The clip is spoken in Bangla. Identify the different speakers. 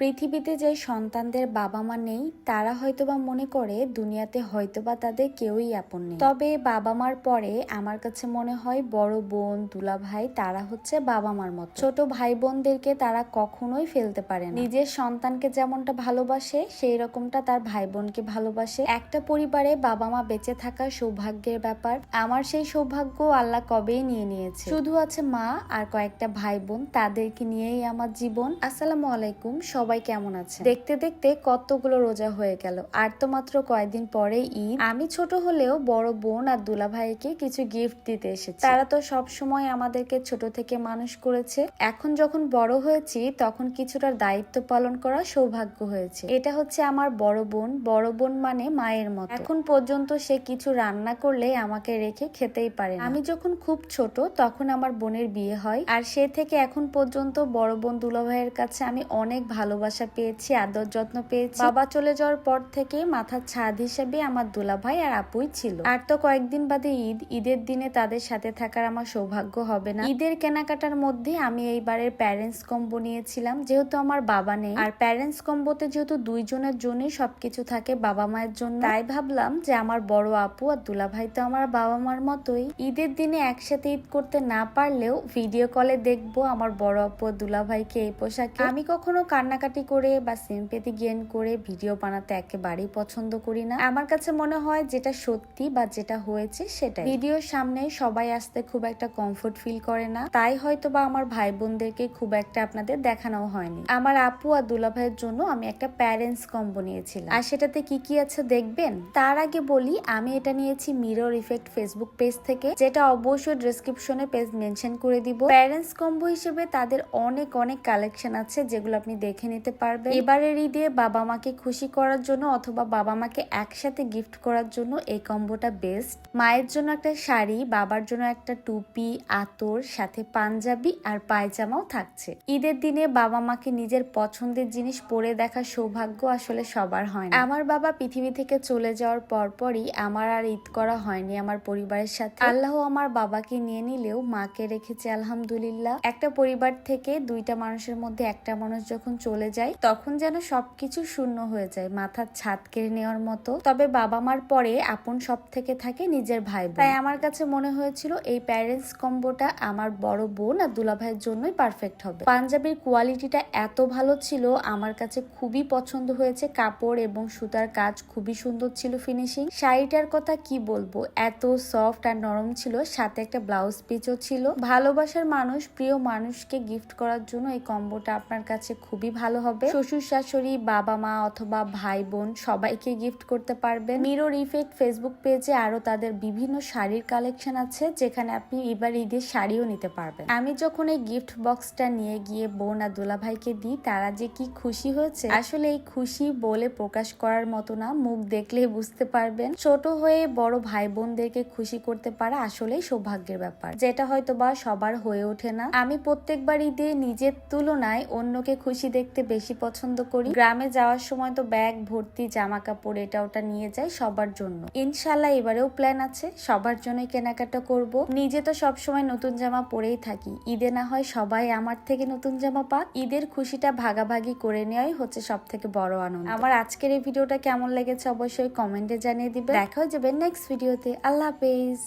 Speaker 1: পৃথিবীতে যে সন্তানদের বাবা মা নেই, তারা হয়তোবা মনে করে দুনিয়াতে হয়তোবা তাদের কেউই আপন নেই। তবে বাবা মার পরে আমার কাছে মনে হয় বড় বোন দুলা ভাই তারা হচ্ছে বাবা মার মত। ছোট ভাই বোনদেরকে তারা কখনোই ফেলতে পারে না। নিজের সন্তানকে যেমনটা ভালোবাসে সেই রকমটা তার ভাই বোনকে ভালোবাসে। একটা পরিবারে বাবা মা বেঁচে থাকা সৌভাগ্যের ব্যাপার, আমার সেই সৌভাগ্য আল্লাহ কবেই নিয়ে নিয়েছে। শুধু আছে মা আর কয়েকটা ভাই বোন তাদেরকে নিয়েই আমার জীবন। আসসালামু আলাইকুম সবাই কেমন আছে? দেখতে দেখতে কতগুলো রোজা হয়ে গেল। আর তো মাত্র কয়েকদিন পরে ঈদ। আমি ছোট হলেও বড় বোন আর দুলা ভাইকে কিছু গিফট দিতে এসেছি। তারা তো সব সময় আমাদেরকে ছোট থেকে মানুষ করেছে। এখন যখন বড় হয়েছি, তখন কিছুটা দায়িত্ব পালন করা সৌভাগ্য হয়েছে। এটা হচ্ছে আমার বড় বোন। বড় বোন মানে মায়ের মতো। এখন পর্যন্ত সে কিছু রান্না করলে আমাকে রেখে খেতেই পারে আমি যখন খুব ছোট, তখন আমার বোনের বিয়ে হয়। আর সে থেকে এখন পর্যন্ত বড় বোন দুলা ভাইয়ের কাছে আমি অনেক ভালোবাসা পেয়েছি, আদর যত্ন পেয়েছি। বাবা চলে যাওয়ার পর থেকে মাথার ছাদ হিসেবে আমার দুলা ভাই আর আপুই ছিল। আর তো কয়েকদিন বাদে ঈদ, ঈদের দিনে তাদের সাথে থাকার আমার সৌভাগ্য হবে না। ঈদের কেনাকাটার মধ্যে আমি এইবারের প্যারেন্টস কম্বো নিয়েছিলাম, যেহেতু আমার বাবা নেই। আর প্যারেন্টস কম্বোতে যেহেতু দুইজনের জন্যই সবকিছু থাকে বাবা মায়ের জন্য, তাই ভাবলাম যে আমার বড় আপু আর দুলা ভাই তো আমার বাবা মার মতোই। ঈদের দিনে একসাথে ঈদ করতে না পারলেও ভিডিও কলে দেখব আমার বড় আপু আর দুলা ভাইকে এই পোশাকে। আমি কখনো কান্নাকাটি করে বা সিম্পেতি গেন করে ভিডিও বানাতে একেবারেই পছন্দ করি না। আমার কাছে মনে হয় যেটা সত্যি বা যেটা হয়েছে সেটাই। ভিডিওর সামনে সবাই আসতে খুব একটা কমফোর্ট ফিল করে না। তাই হয়তো বা আমার ভাই বোনদেরকে খুব একটা আপনাদের দেখানো হয়নি। আমার আপু আর দুলা ভাইয়ের জন্য আমি একটা প্যারেন্টস কম্বো নিয়েছিলাম। আর সেটাতে কি কি আছে দেখবেন? তার আগে বলি, আমি এটা নিয়েছি মিরর ইফেক্ট ফেসবুক পেজ থেকে, যেটা অবশ্যই ডেসক্রিপশনে পেজ মেনশন করে দিব। প্যারেন্টস কম্বো হিসেবে তাদের অনেক অনেক কালেকশন আছে যেগুলো আপনি দেখে নিতে পারবেন এবারের ঈদে বাবা মাকে খুশি করার জন্য অথবা বাবা মাকে একসাথে গিফট করার জন্য এই কম্বোটা বেস্ট মায়ের জন্য একটা শাড়ি, বাবার জন্য একটা টুপি, আতর, সাথে পাঞ্জাবি আর পায়জামাও থাকছে। ঈদের দিনে বাবা মাকে নিজের পছন্দের জিনিস পরে দেখার সৌভাগ্য আসলে সবার হয় আমার বাবা পৃথিবী থেকে চলে যাওয়ার পরপরই আমার আর ঈদ করা হয়নি আমার পরিবারের সাথে। আল্লাহ আমার বাবাকে নিয়ে নিলেও মাকে রেখেছে আলহামদুলিল্লাহ। একটা পরিবার থেকে দুইটা মানুষের মধ্যে একটা মানুষ যখন চলে যায়, তখন যেন সবকিছু শূন্য হয়ে যায়, মাথার ছাদ কেড়ে নেওয়ার মতো। তবে বাবা মার পরে আপন সব থেকে থাকে নিজের ভাই তাই আমার কাছে মনে হয়েছিল এই প্যারেন্টস কম্বোটা আমার বড় বোন আর দুলা ভাইয়ের জন্যই পারফেক্ট হবে। পাঞ্জাবির কোয়ালিটিটা এত ভালো ছিল, আমার কাছে খুবই পছন্দ হয়েছে। কাপড় এবং সুতার কাজ খুবই সুন্দর ছিল ফিনিশিং শাড়িটার কথা কি বলব, এত সফট আর নরম ছিল, সাথে একটা ব্লাউজ পিচও ছিল। ভালোবাসার মানুষ, প্রিয় মানুষকে গিফট করার জন্য এই কম্বোটা আপনার কাছে খুবই ভালো হবে। শ্বশুর শাশুড়ি বাবা মা অথবা ভাই বোন সবাইকে গিফট করতে পারবেন। মিরর ইফেক্ট ফেসবুক পেজে আরও তাদের বিভিন্ন শাড়ির কালেকশন আছে যেখানে আপনি এবার ঈদের শাড়িও নিতে পারবেন। আমি যখন এই গিফট বক্সটা নিয়ে গিয়ে বোন আর দোলা ভাইকে দিই তারা যে কি খুশি হয়েছে আসলে এই খুশি বলে প্রকাশ করার মতো না মুখ দেখলেই বুঝতে পারবেন। ছোট হয়ে বড় ভাই বোনদেরকে খুশি করতে পারা আসলেই সৌভাগ্যের ব্যাপার। যেটা হয়তো বা সবার হয়ে ওঠে না। আমি প্রত্যেকবার ঈদে নিজের তুলনায় অন্যকে খুশি দেখতে বেশি পছন্দ করি। গ্রামে যাওয়ার সময় তো ব্যাগ, ভর্তি জামা কাপড় এটা ওটা নিয়ে যাই সবার জন্য। ইনশাল্লাহ এবারেও প্ল্যান আছে, সবার জন্যই কেনাকাটা করব। নিজে তো সবসময় নতুন জামা পরেই থাকি। ঈদে না হয় সবাই আমার থেকে নতুন জামা পাক। ঈদের খুশিটা ভাগাভাগি করে নেওয়াই হচ্ছে সব থেকে বড় আনন্দ। আমার আজকের এই ভিডিওটা কেমন লেগেছে অবশ্যই কমেন্টে জানিয়ে দিবে দেখা হয়ে যাবে নেক্সট ভিডিওতে। আল্লাহ হাফেজ।